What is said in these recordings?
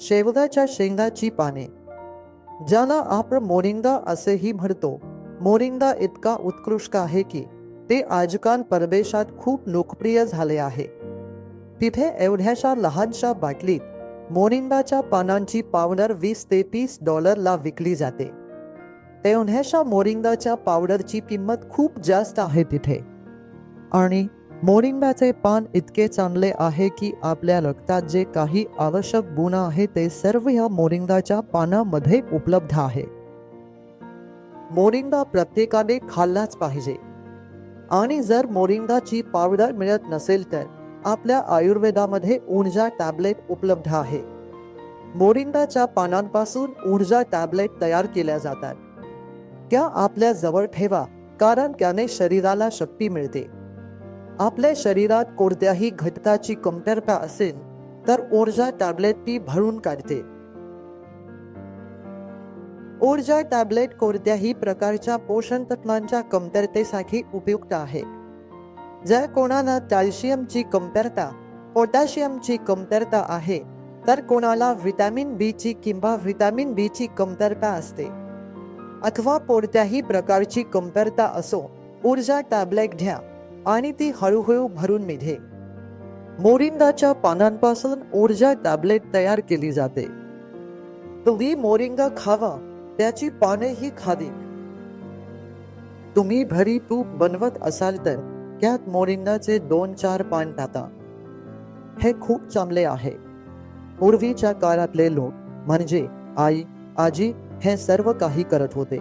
शेवदाच्या शेंगाची पाने. ज्याला आपण मोरिंगा असेही म्हणतो मोरिंगा इतका उत्कृष्ट आहे की ते आजकाल परदेशात खूप लोकप्रिय झाले आहे. तिथे एवढ्याशा लहानशा बाटलीत मोरिंगाच्या पानांची पावडर वीस ते तीस डॉलरला विकली जाते. तेवढ्याशा मोरिंगाच्या पावडरची किंमत खूप जास्त आहे तिथे. आणि मोरिंगाचे पान इतके चांगले आहे की आपल्या रक्तात जे काही आवश्यक गुण आहे ते सर्व या मोरिंगाच्या पानामध्ये उपलब्ध आहे. मोरिंगा प्रत्येकाने खाल्लाच पाहिजे. आणि जर मोरिंगाची पावडर मिळत नसेल तर आपल्या आयुर्वेदामध्ये ऊर्जा टॅबलेट उपलब्ध आहे. मोरिंगाच्या पानांपासून ऊर्जा टॅबलेट तयार केल्या जातात. त्या आपल्या जवळ ठेवा कारण त्याने शरीराला शक्ती मिळते. आपल्या शरीरात कोणत्याही घटकाची कमतरता असेल तर ऊर्जा टॅबलेट ती भरून काढते. ऊर्जा टॅबलेट कोणत्याही प्रकारच्या पोषण तत्वांच्या कमतरतेसाठी उपयुक्त आहे. जर कोणाला कॅल्शियमची कमतरता पोटॅशियमची कमतरता आहे तर कोणाला व्हिटॅमिन बीची किंवा व्हिटॅमिन बीची कमतरता असते. अथवा कोणत्याही प्रकारची कमतरता असो ऊर्जा टॅबलेट घ्या. आणि ती हळूहळू भरून निघे. मोरिंगाच्या पानांपासून ऊर्जा टॅबलेट तयार केली जाते. तुम्ही मोरिंगा खावा त्याची पानेही खावी. तुम्ही भरी तूप बनवत असाल तर त्यात मोरिंगाचे दोन चार पान टाका. हे खूप चांगले आहे. पूर्वीच्या काळातले लोक म्हणजे आई आजी हे सर्व काही करत होते.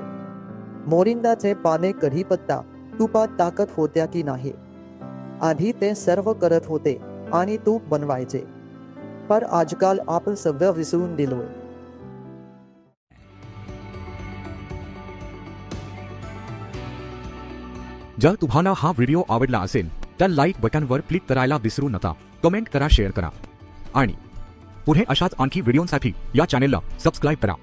मोरिंगाचे पाने कढीपत्ता तुपात ताकद होत्या की नाही? आधी ते सर्व करत होते आणि तूप बनवायचे. पर आजकाल आपण सगळं विसरून दिलोय जर तुम्हाला हा व्हिडिओ आवडला असेल तर लाईक बटनवर क्लिक करायला विसरू नका. कमेंट करा शेअर करा. आणि पुढे अशाच आणखी व्हिडिओंसाठी या चॅनेलला सबस्क्राईब करा.